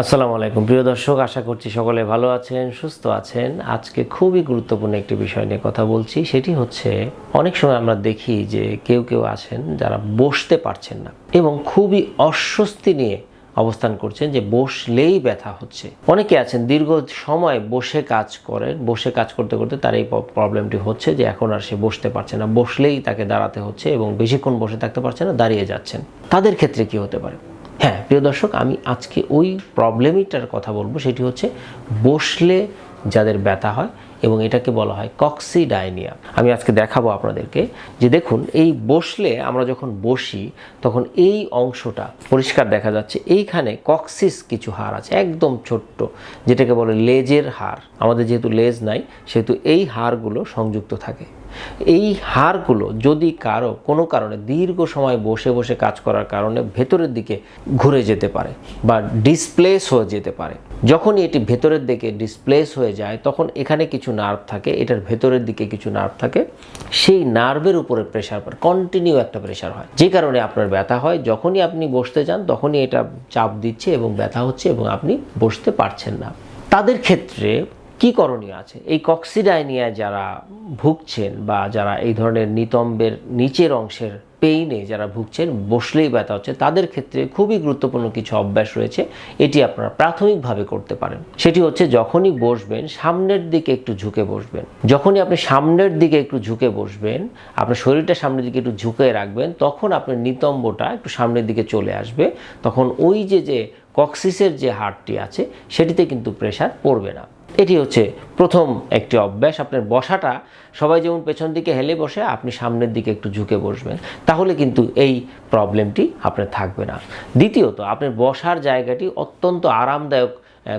আসসালামু আলাইকুম। প্রিয় দর্শক, আশা করছি সকলে ভালো আছেন, সুস্থ আছেন। আজকে খুবই গুরুত্বপূর্ণ একটি বিষয় নিয়ে কথা বলছি। সেটি হচ্ছে, অনেক সময় আমরা দেখি যে কেউ কেউ আছেন যারা বসতে পারছেন না এবং খুবই অস্বস্তি নিয়ে অবস্থান করছেন যে বসলেই ব্যথা হচ্ছে। অনেকে আছেন, দীর্ঘ সময় বসে কাজ করেন। বসে কাজ করতে করতে তার এই প্রবলেমটি হচ্ছে যে এখন আর সে বসতে পারছে না। বসলেই তাকে দাঁড়াতে হচ্ছে এবং বেশিক্ষণ বসে থাকতে পারছে না, দাঁড়িয়ে যাচ্ছেন। তাদের ক্ষেত্রে কি হতে পারে? হ্যাঁ প্রিয় দর্শক, আমি আজকে ওই প্রবলেমটার কথা বলব, সেটি হচ্ছে বসলে যাদের ব্যথা হয় এবং এটাকে বলা হয় কক্সিডাইনিয়া আমি আজকে দেখাবো আপনাদেরকে যে দেখুন, এই বসলে আমরা যখন বসি, তখন এই অংশটা পরিষ্কার দেখা যাচ্ছে, এইখানে কক্সিস কিছু হাড় আছে, একদম ছোট্ট, যেটাকে বলে লেজের হাড়। আমাদের যেহেতু লেজ নাই, সেহেতু এই হাড়গুলো সংযুক্ত থাকে। এই হাড়গুলো যদি কারও কোনো কারণে দীর্ঘ সময় বসে বসে কাজ করার কারণে ভেতরের দিকে ঘুরে যেতে পারে বা ডিসপ্লেস হয়ে যেতে পারে, যখনই এটি ভেতরের দিকে ডিসপ্লেস হয়ে যায়, তখন এখানে কিছু নার্ভ থাকে, এটার ভেতরের দিকে কিছু নার্ভ থাকে, সেই নার্ভের উপরে প্রেশার পড়ে কন্টিনিউ একটা প্রেশার হয়। যে কারণে আপনার ব্যথা হয়, যখনই আপনি বসতে যান তখনই এটা চাপ দিচ্ছে এবং ব্যথা হচ্ছে এবং আপনি বসতে পারছেন না। তাদের ক্ষেত্রে কি করণীয় আছে? এই কক্সিডাইনিয়া যারা ভুগছেন বা যারা এই ধরনের নিতম্বের নিচের অংশের পেইনে যারা ভুগছেন, বসলেই ব্যথা হচ্ছে, তাদের ক্ষেত্রে খুবই গুরুত্বপূর্ণ কিছু অভ্যাস রয়েছে। এটি আপনারা প্রাথমিকভাবে করতে পারেন। সেটি হচ্ছে যখনই বসবেন, সামনের দিকে একটু ঝুঁকে বসবেন। যখনই আপনি সামনের দিকে একটু ঝুঁকে বসবেন, আপনার শরীরটা সামনের দিকে একটু ঝুঁকে রাখবেন, তখন আপনার নিতম্বটা একটু সামনের দিকে চলে আসবে। তখন ওই যে যে কক্সিসের যে হাড়টি আছে, সেটিতে কিন্তু প্রেশার পড়বে না। এটি হচ্ছে প্রথম একটি অভ্যাস। আপনার বসাটা সবাই যেমন পেছন দিকে হেলে বসে, আপনি সামনের দিকে একটু ঝুঁকে বসবেন। তাহলে কিন্তু এই প্রবলেমটি আপনার থাকবে না। দ্বিতীয়ত, আপনার বসার জায়গাটি অত্যন্ত আরামদায়ক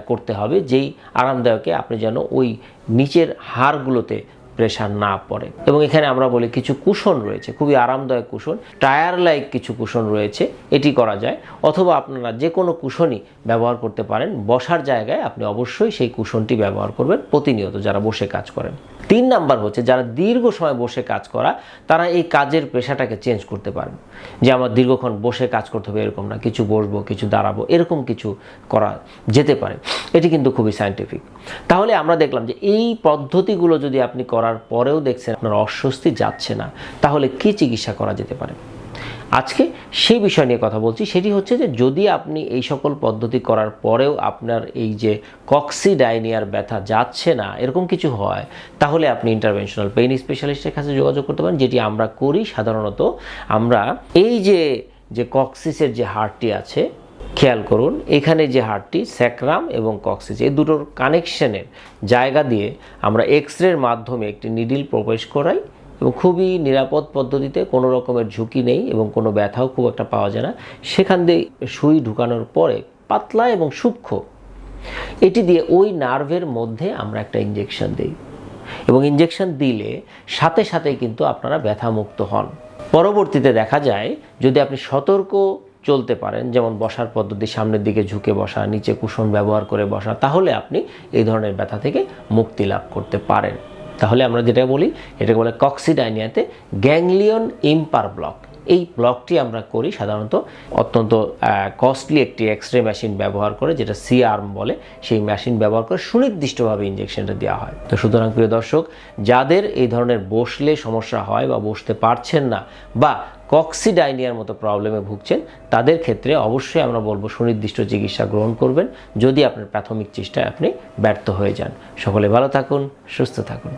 করতে হবে। যেই আরামদায়কে আপনি যেন ওই নিচের হাড়গুলোতে প্রেশার না পড়ে। এবং এখানে আমরা বলি কিছু কুশন রয়েছে, খুবই আরামদায়ক কুশন টায়ার লাইক কিছু কুশন রয়েছে, এটি করা যায়। অথবা আপনারা যে কোনো কুশনই ব্যবহার করতে পারেন, বসার জায়গায় আপনি অবশ্যই সেই কুশনটি ব্যবহার করবেন প্রতিনিয়ত যারা বসে কাজ করেন। তিন নাম্বার হচ্ছে, যারা দীর্ঘ সময় বসে কাজ করা, তারা এই কাজের পেশাটাকে চেঞ্জ করতে পারেন যে আমার দীর্ঘক্ষণ বসে কাজ করতে হবে এরকম না, কিছু বসবো, কিছু দাঁড়াবো, এরকম কিছু করা যেতে পারে। এটি কিন্তু খুবই সায়েন্টিফিক তাহলে আমরা দেখলাম যে এই পদ্ধতিগুলো যদি আপনি করার পরেও দেখছেন আপনার অস্বস্তি যাচ্ছে না। তাহলে কি চিকিৎসা করা যেতে পারে? আজকে সেই বিষয় নিয়ে কথা বলছি। সেটি হচ্ছে যে যদি আপনি এই সকল পদ্ধতি করার পরেও আপনার এই যে কক্সিডাইনিয়ার ব্যথা যাচ্ছে না, এরকম কিছু হয়, তাহলে আপনি ইন্টারভেনশনাল পেইন স্পেশালিস্টের কাছে যোগাযোগ করতে পারেন, যেটি আমরা করি সাধারণত। আমরা এই যে যে কক্সিসের যে হাড়টি আছে খেয়াল করুন, এখানে যে হাড়টি স্যাক্রাম এবং কক্সিস, এই দুটোর কানেকশনের জায়গা দিয়ে আমরা এক্স রের মাধ্যমে একটি নিডিল প্রবেশ করাই এবং খুবই নিরাপদ পদ্ধতিতে কোনো রকমের ঝুঁকি নেই এবং কোনো ব্যথাও খুব একটা পাওয়া যায় না। সেখান দিয়ে সুই ঢুকানোর পরে পাতলা এবং সূক্ষ্ম, এটি দিয়ে ওই নার্ভের মধ্যে আমরা একটা ইঞ্জেকশন দিই এবং ইঞ্জেকশন দিলে সাথে সাথে কিন্তু আপনারা ব্যথামুক্ত হন। পরবর্তীতে দেখা যায়, যদি আপনি সতর্ক চলতে পারেন, যেমন বসার পদ্ধতি, সামনের দিকে ঝুঁকে বসা, নিচে কুশন ব্যবহার করে বসা, তাহলে আপনি এই ধরনের ব্যথা থেকে মুক্তি লাভ করতে পারেন। তাহলে আমরা যেটা বলি, এটাকে বলে কক্সিডাইনিয়াতে গ্যাংলিয়ন ইম্পার ব্লক। এই ব্লকটি আমরা করি সাধারণত অত্যন্ত কস্টলি একটি এক্স রে মেশিন ব্যবহার করে, যেটা সি আর্ম বলে, সেই মেশিন ব্যবহার করে সুনির্দিষ্টভাবে ইঞ্জেকশনটা দেওয়া হয়। তো সুতরাং প্রিয় দর্শক, যাদের এই ধরনের বসলে সমস্যা হয় বা বসতে পারছেন না, বা কক্সিডাইনিয়ার মতো প্রবলেমে ভুগছেন, তাদের ক্ষেত্রে অবশ্যই আমরা বলব সুনির্দিষ্ট চিকিৎসা গ্রহণ করবেন, যদি আপনার প্রাথমিক চেষ্টায় আপনি ব্যর্থ হয়ে যান। সকলে ভালো থাকুন, সুস্থ থাকুন।